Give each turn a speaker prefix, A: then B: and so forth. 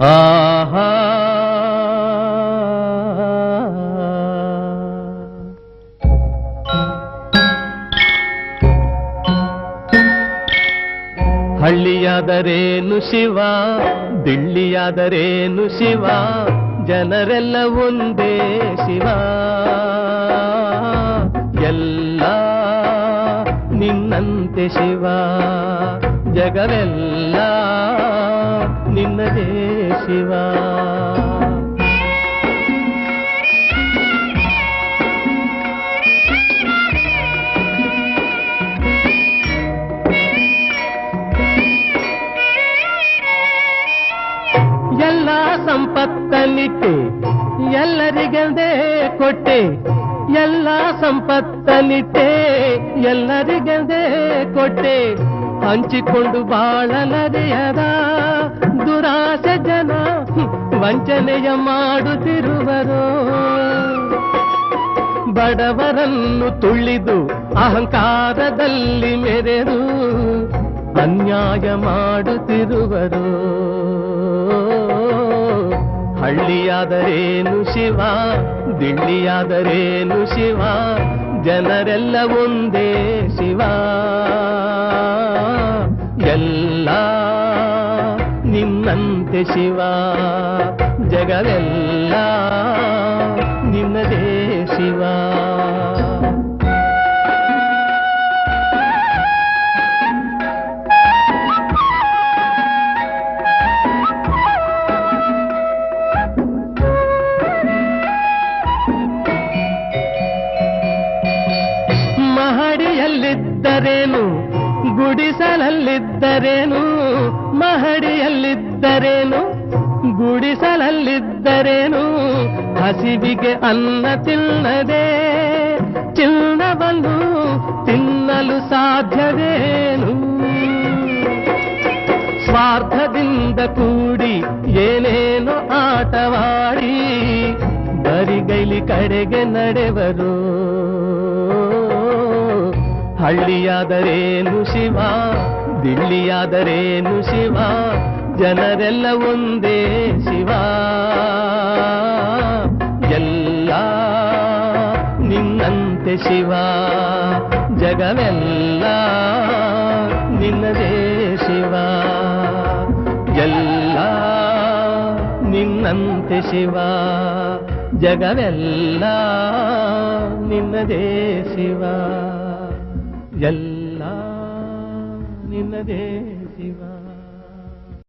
A: ಆಹಾ. ಹಳ್ಳಿಯಾದರೇನು ಶಿವ ದಿಳ್ಳಿಯಾದರೇನು ಶಿವ ಜನರೆಲ್ಲ ಒಂದೇ ಶಿವ. ಎಲ್ಲ ನಿನ್ನಂತೆ ಶಿವ. ಜಗವೆಲ್ಲ ನಿನ್ನದೇ ಶಿವ. ಎಲ್ಲ ಸಂಪತ್ತನಿಟ್ಟೆ ಎಲ್ಲರಿಗೆಂದೇ ಕೊಟ್ಟೆ. ಎಲ್ಲ ಸಂಪತ್ತನಿಟ್ಟೆ ಎಲ್ಲರಿಗೆಂದೇ ಕೊಟ್ಟೆ. ಹಂಚಿಕೊಂಡು ಬಾಳಲರೆಯದ ದುರಾಸೆ ಜನ ವಂಚನೆಯ ಮಾಡುತ್ತಿರುವರು. ಬಡವರನ್ನು ತುಳಿದು ಅಹಂಕಾರದಲ್ಲಿ ಮೆರೆದು ಅನ್ಯಾಯ ಮಾಡುತ್ತಿರುವರು. ಹಳ್ಳಿಯಾದರೇನು ಶಿವ ದಿಳ್ಳಿಯಾದರೇನು ಶಿವ, ಜನರೆಲ್ಲ ಒಂದೇ ಶಿವ. ಎಲ್ಲ ನಿನ್ನಂತೆ ಶಿವ ಜಗವೆಲ್ಲ ನಿನ್ನದೇ ಶಿವ. ಮಹಡಿಯಲ್ಲಿದ್ದರೇನು? ಗುಡಿಸಲಲ್ಲಿದ್ದರೇನು? ಮಹಡಿಯಲ್ಲಿದ್ದರೇನು? ಗುಡಿಸಲಲ್ಲಿದ್ದರೇನು? ಹಸಿವಿಗೆ ಅನ್ನ ತಿನ್ನದೆ, ಚಿನ್ನವನ್ನು ತಿನ್ನಲು ಸಾಧ್ಯವೇನು? ಸ್ವಾರ್ಥದಿಂದ ಕೂಡಿ ಏನೇನೋ ಆಟವಾಡಿ, ಬರಿಗೈಲಿ ಕಡೆಗೆ ನಡೆವರು. ಹಳ್ಳಿಯಾದರೇನು ಶಿವ? ದಿಳ್ಳಿಯಾದರೇನು ಶಿವ? ಜನರೆಲ್ಲ ಒಂದೇ ಶಿವ. ಎಲ್ಲ ನಿನ್ನಂತೆ ಶಿವ. ಜಗವೆಲ್ಲ ನಿನ್ನದೇ ಶಿವ. ಎಲ್ಲ ನಿನ್ನಂತೆ ಶಿವ. ಜಗವೆಲ್ಲ ನಿನ್ನದೇ ಶಿವ. ಎಲ್ಲ ನಿನ್ನದೇ ಶಿವ.